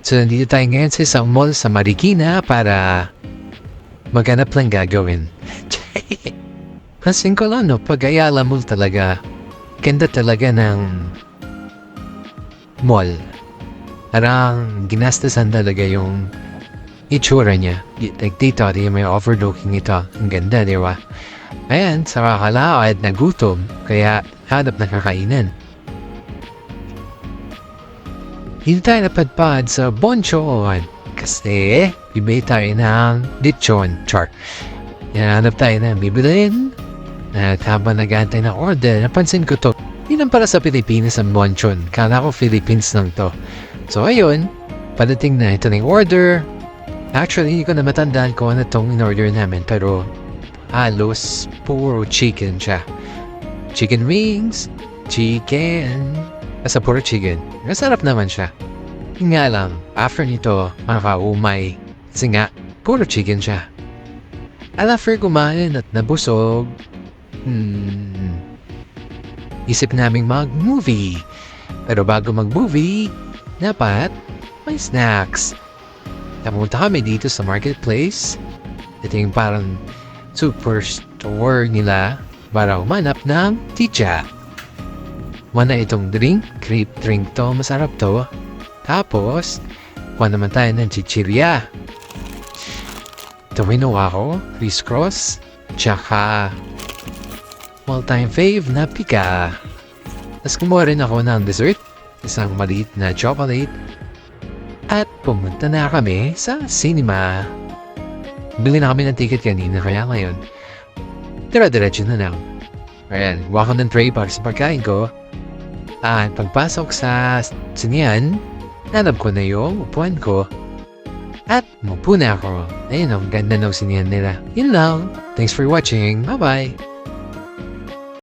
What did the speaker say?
So, nandito tayo ngayon sa isang mall sa Marikina para maghanap lang gagawin. Pansin ko lang, no, pag Ayala Mall talaga, ganda talaga ng mall. Parang ginastasan talaga yung itsura niya. Like dito, di may overlooking ito. Ang ganda, di ba? Ayan, sa kakalakad, nagutom, kaya hanap na kakainan. Hindi tayo napadpad sa Bonchon kasi bibili tayo ng lechon. Char. Hanap tayo ng bibilin. At habang nag-aantay ng order, napansin ko to. Lang para sa Pilipinas ang Bonchon. Kala ko Philippines lang to. So ayun, padating na ito ng order. Actually, hindi ko na matandaan kung ano itong in-order namin. Pero halos puro chicken siya. Chicken wings, chicken. Basta puro chicken. Masarap naman siya. Yun nga lang, after nito, makakaumay. Kasi nga, puro chicken siya. At after at nabusog, hmm, isip naming mag-movie. Pero bago mag-movie, dapat may snacks. Napunta kami dito sa marketplace. Ito yung parang superstore nila para umanap ng ticha. Wana itong drink, grape drink to, masarap to. Tapos, kuha naman tayo ng chichirya. Domino ako, crisscross, tsaka all-time fave na pika. Tapos kumuha rin ako ng dessert, isang maliit na chocolate, at pumunta na kami sa cinema. Bili na kami ng ticket kanina, kaya ngayon, Tira-diretso na lang. Ayan, gawa ko ng tray para sa pagkain ko. At pagpasok sa sinyan, nanap ko na yung upuan ko. At mupo na ako. Ayun, ang ganda ng sinyan nila. Yun lang. Thanks for watching. Bye-bye.